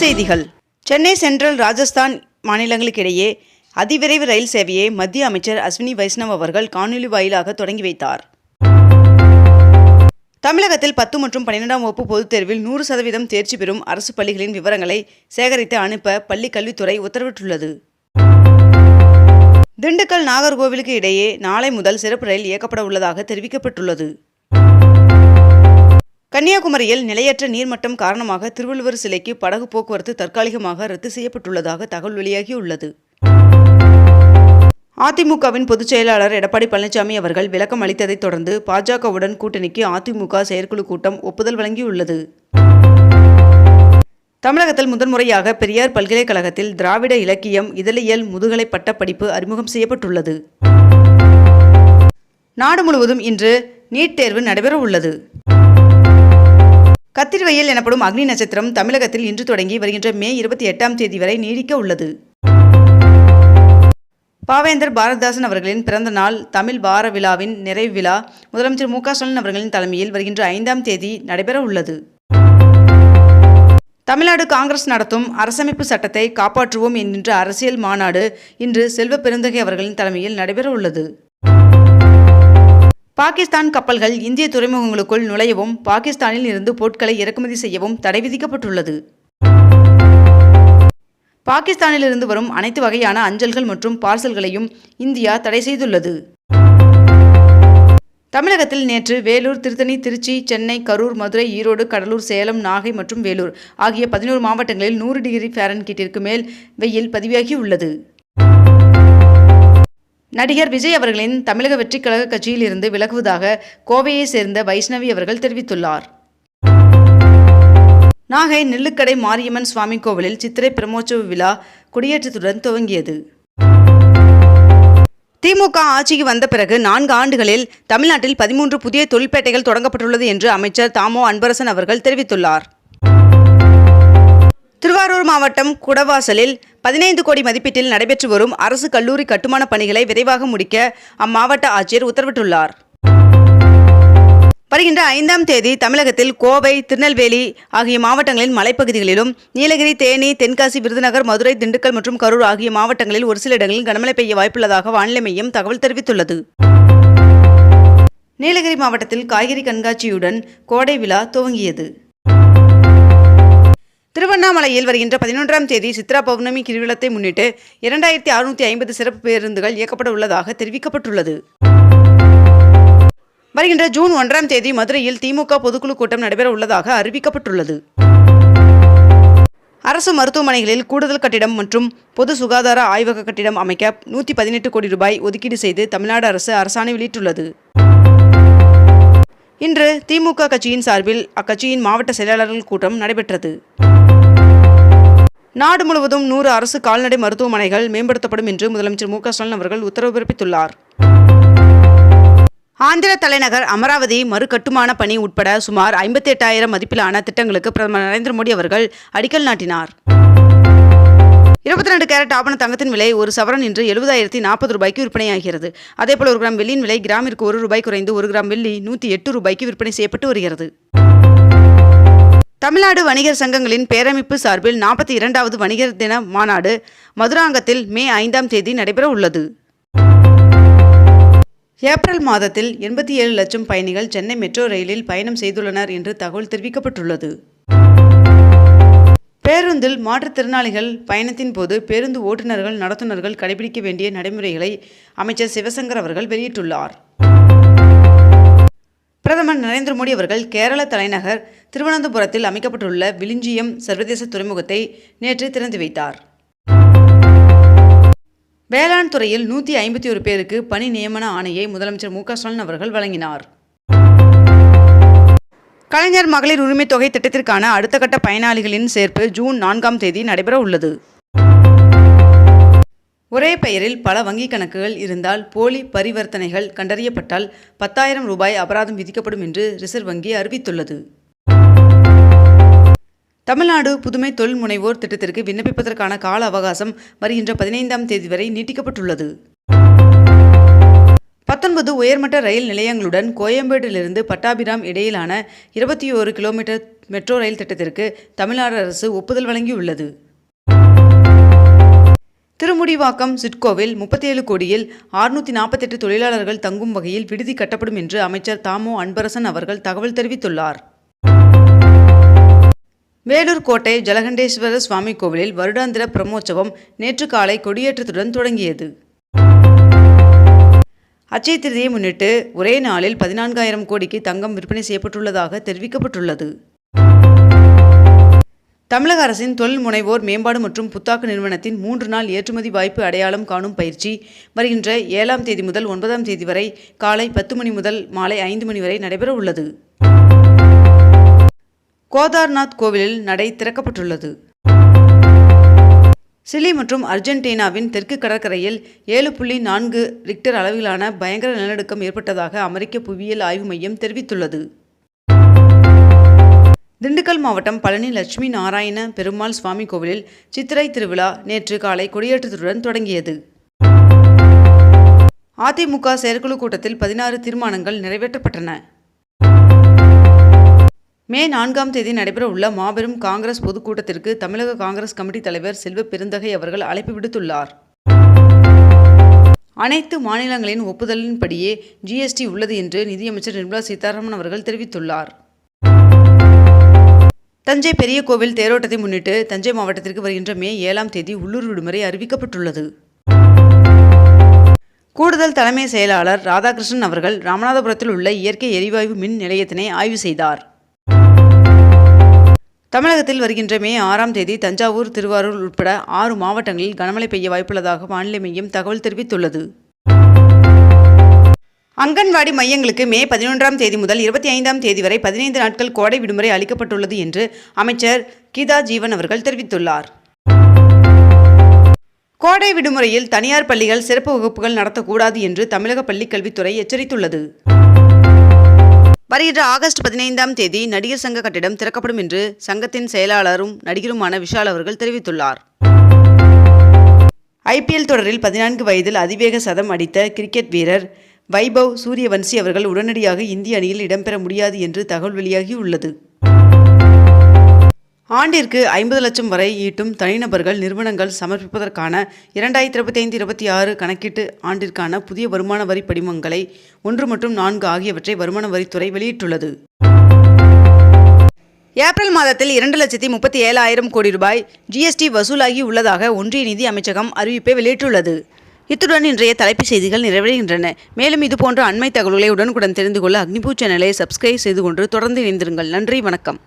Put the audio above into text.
செய்திகள். சென்னை சென்ட்ரல் ராஜஸ்தான் மாநிலங்களுக்கிடையே அதிவிரைவு ரயில் சேவையை மத்திய அமைச்சர் அஸ்வினி வைஷ்ணவ் அவர்கள் காணொலி வாயிலாக தொடங்கி வைத்தார். தமிழகத்தில் பத்து மற்றும் பன்னிரெண்டாம் வகுப்பு பொதுத் தேர்வில் நூறு சதவீதம் தேர்ச்சி பெறும் அரசு பள்ளிகளின் விவரங்களை சேகரித்து அனுப்ப பள்ளி கல்வித்துறை உத்தரவிட்டுள்ளது. திண்டுக்கல் நாகர்கோவிலுக்கு இடையே நாளை முதல் சிறப்பு ரயில் இயக்கப்பட உள்ளதாக தெரிவிக்கப்பட்டுள்ளது. கன்னியாகுமரியில் நிலையற்ற நீர்மட்டம் காரணமாக திருவள்ளுவர் சிலைக்கு படகு போக்குவரத்து தற்காலிகமாக ரத்து செய்யப்பட்டுள்ளதாக தகவல் வெளியாகியுள்ளது. அதிமுகவின் பொதுச் செயலாளர் எடப்பாடி பழனிசாமி அவர்கள் விளக்கம் அளித்ததைத் தொடர்ந்து பாஜகவுடன் கூட்டணிக்கு அதிமுக செயற்குழு கூட்டம் ஒப்புதல் வழங்கியுள்ளது. தமிழகத்தில் முதன்முறையாக பெரியார் பல்கலைக்கழகத்தில் திராவிட இலக்கியம் இதழியல் முதுகலை பட்டப்படிப்பு அறிமுகம் செய்யப்பட்டுள்ளது. நாடு முழுவதும் இன்று நீட் தேர்வு நடைபெற உள்ளது கத்திரிவயல் எனப்படும் அக்னி நட்சத்திரம் தமிழகத்தில் இன்று தொடங்கி வருகின்ற மே இருபத்தி எட்டாம் தேதி வரை நீடிக்க உள்ளது. பாவேந்தர் பாரதிதாசன் அவர்களின் பிறந்த நாள் தமிழ் வார விழாவின் நிறைவு விழா முதலமைச்சர் மு க ஸ்டாலின் அவர்களின் தலைமையில் வருகின்ற ஐந்தாம் தேதி நடைபெற உள்ளது. தமிழ்நாடு காங்கிரஸ் நடத்தும் அரசமைப்பு சட்டத்தை காப்பாற்றுவோம் என்கின்ற அரசியல் மாநாடு இன்று செல்வ பெருந்தகை அவர்களின் தலைமையில் நடைபெற உள்ளது. பாகிஸ்தான் கப்பல்கள் இந்திய துறைமுகங்களுக்குள் நுழையவும் பாகிஸ்தானில் இருந்து பொருட்களை இறக்குமதி செய்யவும் தடை விதிக்கப்பட்டுள்ளது. பாகிஸ்தானிலிருந்து வரும் அனைத்து வகையான அஞ்சல்கள் மற்றும் பார்சல்களையும் இந்தியா தடை செய்துள்ளது. தமிழகத்தில் நேற்று வேலூர் திருத்தணி திருச்சி சென்னை கரூர் மதுரை ஈரோடு கடலூர் சேலம் நாகை மற்றும் வேலூர் ஆகிய பதினோரு மாவட்டங்களில் நூறு டிகிரி ஃபாரன்கீட்டிற்கு மேல் வெயில் பதிவாகியுள்ளது. நடிகர் விஜய் அவர்களின் தமிழக வெற்றிக் கழக கட்சியில் இருந்து விலகுவதாக கோவையை சேர்ந்த வைஷ்ணவி அவர்கள் தெரிவித்துள்ளார். நாகை நெல்லுக்கடை மாரியம்மன் சுவாமி கோவிலில் சித்திரை பிரமோற்சவ விழா கொடியேற்றத்துடன் துவங்கியது. திமுக ஆட்சிக்கு வந்த பிறகு நான்கு ஆண்டுகளில் தமிழ்நாட்டில் பதிமூன்று புதிய தொழிற்பேட்டைகள் தொடங்கப்பட்டுள்ளது என்று அமைச்சர் தாமோ அன்பரசன் அவர்கள் தெரிவித்துள்ளார். திருவாரூர் மாவட்டம் குடவாசலில் பதினைந்து கோடி மதிப்பீட்டில் நடைபெற்று வரும் அரசு கல்லூரி கட்டுமான பணிகளை விரைவாக முடிக்க அம்மாவட்ட ஆட்சியர் உத்தரவிட்டுள்ளார். வருகின்ற ஐந்தாம் தேதி தமிழகத்தில் கோவை திருநெல்வேலி ஆகிய மாவட்டங்களின் மலைப்பகுதிகளிலும் நீலகிரி தேனி தென்காசி விருதுநகர் மதுரை திண்டுக்கல் மற்றும் கரூர் ஆகிய மாவட்டங்களில் ஒரு சில இடங்களில் கனமழை பெய்ய வாய்ப்புள்ளதாக வானிலை மையம் தகவல் தெரிவித்துள்ளது. நீலகிரி மாவட்டத்தில் காய்கறி கண்காட்சியுடன் கோடை விழா துவங்கியது. திருவண்ணாமலையில் வருகின்ற பதினொன்றாம் தேதி சித்ரா பௌர்ணமி கிருவிழத்தை முன்னிட்டு இரண்டாயிரத்தி அறுநூற்றி ஐம்பது சிறப்பு பேருந்துகள் இயக்கப்பட உள்ளதாக தெரிவிக்கப்பட்டுள்ளது. வருகின்ற ஜூன் ஒன்றாம் தேதி மதுரையில் திமுக பொதுக்குழு கூட்டம் நடைபெற உள்ளதாக அறிவிக்கப்பட்டுள்ளது. அரசு மருத்துவமனைகளில் கூடுதல் கட்டிடம் மற்றும் பொது சுகாதார ஆய்வக கட்டிடம் அமைக்க நூற்றி பதினெட்டு கோடி ரூபாய் ஒதுக்கீடு செய்து தமிழ்நாடு அரசு அரசாணை வெளியிட்டுள்ளது. இன்று திமுக கட்சியின் சார்பில் அக்கட்சியின் மாவட்ட செயலாளர்கள் கூட்டம் நடைபெற்றது. நாடு முழுவதும் நூறு அரசு கால்நடை மருத்துவமனைகள் மேம்படுத்தப்படும் என்று முதலமைச்சர் மு ஸ்டாலின் அவர்கள் உத்தரவு பிறப்பித்துள்ளார். ஆந்திர தலைநகர் அமராவதி மறுகட்டுமான பணி உட்பட சுமார் ஐம்பத்தி எட்டாயிரம் மதிப்பிலான திட்டங்களுக்கு பிரதமர் நரேந்திர மோடி அவர்கள் அடிக்கல் நாட்டினார். இருபத்தி ரெண்டு கேரட் ஆபண தங்கத்தின் விலை ஒரு சவரன் இன்று எழுபதாயிரத்தி நாற்பது ரூபாய்க்கு விற்பனையாகிறது. அதேபோல் ஒரு கிராம் வெள்ளியின் விலை கிராமிற்கு ஒரு ரூபாய் குறைந்து ஒரு கிராம் வெள்ளி நூற்றி எட்டு ரூபாய்க்கு விற்பனை செய்யப்பட்டு வருகிறது. தமிழ்நாடு வணிகர் சங்கங்களின் பேரமைப்பு சார்பில் நாற்பத்தி இரண்டாவது வணிகர் தின மாநாடு மதுராங்கத்தில் மே ஐந்தாம் தேதி நடைபெற உள்ளது. ஏப்ரல் மாதத்தில் எண்பத்தி ஏழு லட்சம் பயணிகள் சென்னை மெட்ரோ ரயிலில் பயணம் செய்துள்ளனர் என்று தகவல் தெரிவிக்கப்பட்டுள்ளது. பேருந்தில் மாற்றுத்திறனாளிகள் பயணத்தின் போது பேருந்து ஓட்டுநர்கள் நடத்துனர்கள் கடைபிடிக்க வேண்டிய நடைமுறைகளை அமைச்சர் சிவசங்கர் அவர்கள் வெளியிட்டுள்ளார். பிரதமர் நரேந்திர மோடி அவர்கள் கேரள தலைநகர் திருவனந்தபுரத்தில் அமைக்கப்பட்டுள்ள விளிஞ்சியம் சர்வதேச துறைமுகத்தை நேற்று திறந்து வைத்தார். வேளாண் துறையில் நூற்றி ஐம்பத்தி ஒரு பேருக்கு பணி நியமன ஆணையை முதலமைச்சர் மு க ஸ்டாலின் அவர்கள் வழங்கினார். கலைஞர் மகளிர் உரிமை தொகை திட்டத்திற்கான அடுத்த கட்ட பயனாளிகளின் சேர்ப்பு ஜூன் நான்காம் தேதி நடைபெற உள்ளது. ஒரே பெயரில் பல வங்கிக் கணக்குகள் இருந்தால் போலி பரிவர்த்தனைகள் கண்டறியப்பட்டால் பத்தாயிரம் ரூபாய் அபராதம் விதிக்கப்படும் என்று ரிசர்வ் வங்கி அறிவித்துள்ளது. தமிழ்நாடு புதுமை தொழில் முனைவோர் திட்டத்திற்கு விண்ணப்பிப்பதற்கான கால அவகாசம் வருகின்ற பதினைந்தாம் தேதி வரை நீட்டிக்கப்பட்டுள்ளது. பத்தொன்பது உயர்மட்ட ரயில் நிலையங்களுடன் கோயம்பேட்டிலிருந்து பட்டாபிராம் இடையிலான இருபத்தி ஓரு கிலோமீட்டர் மெட்ரோ ரயில் திட்டத்திற்கு தமிழ்நாடு அரசு ஒப்புதல் வழங்கியுள்ளது. திருமுடிவாக்கம் சிட்கோவில் முப்பத்தேழு கோடியில் ஆறுநூற்றி நாற்பத்தெட்டு தொழிலாளர்கள் தங்கும் வகையில் விடுதி கட்டப்படும் என்று அமைச்சர் தாமோ அன்பரசன் அவர்கள் தகவல் தெரிவித்துள்ளார். வேலூர் கோட்டை ஜலகண்டேஸ்வர சுவாமி கோவிலில் வருடாந்திர பிரம்மோற்சவம் நேற்று காலை கொடியேற்றத்துடன் தொடங்கியது. அச்சய திருதியை முன்னிட்டு ஒரே நாளில் பதினான்காயிரம் கோடிக்கு தங்கம் விற்பனை செய்யப்பட்டுள்ளதாக தெரிவிக்கப்பட்டுள்ளது. தமிழக அரசின் தொழில் முனைவோர் மேம்பாடு மற்றும் புத்தாக்க நிறுவனத்தின் மூன்று நாள் ஏற்றுமதி வாய்ப்பு அடையாளம் காணும் பயிற்சி வருகின்ற ஏழாம் தேதி முதல் ஒன்பதாம் தேதி வரை காலை பத்து மணி முதல் மாலை ஐந்து மணி வரை நடைபெற உள்ளது கோதார்நாத் கோவிலில் நடை திறக்கப்பட்டுள்ளது. சிலி மற்றும் அர்ஜென்டினாவின் தெற்கு கடற்கரையில் ஏழு புள்ளி நான்கு ரிக்டர் அளவிலான பயங்கர நிலநடுக்கம் ஏற்பட்டதாக அமெரிக்க புவியியல் ஆய்வு மையம் தெரிவித்துள்ளது. திண்டுக்கல் மாவட்டம் பழனி லட்சுமி நாராயண பெருமாள் சுவாமி கோவிலில் சித்திரை திருவிழா நேற்று காலை கொடியேற்றத்துடன் தொடங்கியது. அதிமுக செயற்குழு கூட்டத்தில் பதினாறு தீர்மானங்கள் நிறைவேற்றப்பட்டன. மே நான்காம் தேதி நடைபெறவுள்ள மாபெரும் காங்கிரஸ் பொதுக்கூட்டத்திற்கு தமிழக காங்கிரஸ் கமிட்டி தலைவர் செல்வ பெருந்தகை அவர்கள் அழைப்பு விடுத்துள்ளார். அனைத்து மாநிலங்களின் ஒப்புதலின்படியே ஜிஎஸ்டி உள்ளது என்று நிதியமைச்சர் நிர்மலா சீதாராமன் அவர்கள் தெரிவித்துள்ளார். தஞ்சை பெரிய கோவில் தேரோட்டத்தை முன்னிட்டு தஞ்சை மாவட்டத்திற்கு வருகின்ற மே ஏழாம் தேதி உள்ளூர் விடுமுறை அறிவிக்கப்பட்டுள்ளது. கூடுதல் தலைமை செயலாளர் ராதாகிருஷ்ணன் அவர்கள் ராமநாதபுரத்தில் உள்ள இயற்கை எரிவாயு மின் நிலையத்தினை ஆய்வு செய்தார். தமிழகத்தில் வருகின்ற மே ஆறாம் தேதி தஞ்சாவூர் திருவாரூர் உட்பட ஆறு மாவட்டங்களில் கனமழை பெய்ய வாய்ப்புள்ளதாக வானிலை மையம் தகவல் தெரிவித்துள்ளது. அங்கன்வாடி மையங்களுக்கு மே பதினொன்றாம் தேதி முதல் இருபத்தி ஐந்தாம் தேதி வரை பதினைந்து நாட்கள் கோடை விடுமுறை அளிக்கப்பட்டுள்ளது என்று அமைச்சர் கீதா ஜீவன் அவர்கள் தெரிவித்துள்ளார். கோடை விடுமுறையில் தனியார் பள்ளிகள் சிறப்பு வகுப்புகள் நடத்தக்கூடாது என்று தமிழக பள்ளிக்கல்வித்துறை எச்சரித்துள்ளது. வருகின்ற ஆகஸ்ட் பதினைந்தாம் தேதி நடிகர் சங்க கட்டிடம் திறக்கப்படும் என்று சங்கத்தின் செயலாளரும் நடிகருமான விஷால் அவர்கள் தெரிவித்துள்ளார். ஐபிஎல் தொடரில் பதினான்கு வயதில் அதிவேக சதம் அடித்த கிரிக்கெட் வீரர் வைபவ் சூரியவன்சி அவர்கள் உடனடியாக இந்திய அணியில் இடம்பெற முடியாது என்று தகவல் வெளியாகியுள்ளது. ஆண்டிற்கு ஐம்பது லட்சம் வரை ஈட்டும் தனிநபர்கள் நிறுவனங்கள் சமர்ப்பிப்பதற்கான இரண்டாயிரத்தி இருபத்தி ஐந்து இருபத்தி ஆறு கணக்கீட்டு ஆண்டிற்கான புதிய வருமான வரி படிமங்களை ஒன்று மற்றும் நான்கு ஆகியவற்றை வருமான வரித்துறை வெளியிட்டுள்ளது. ஏப்ரல் மாதத்தில் இரண்டு லட்சத்தி முப்பத்தி ஏழாயிரம் கோடி ரூபாய் ஜிஎஸ்டி வசூலாகி உள்ளதாக ஒன்றிய நிதி அமைச்சகம் அறிவிப்பை வெளியிட்டுள்ளது. இத்துடன் இன்றைய தலைப்புச் செய்திகள் நிறைவடைகின்றன. மேலும் இதுபோன்ற அண்மை தகவல்களை உடனுக்குடன் தெரிந்து கொள்ள அக்னிபூ சேனலை சப்ஸ்கிரைப் செய்து கொண்டு தொடர்ந்து இணைந்திருங்கள். நன்றி வணக்கம்.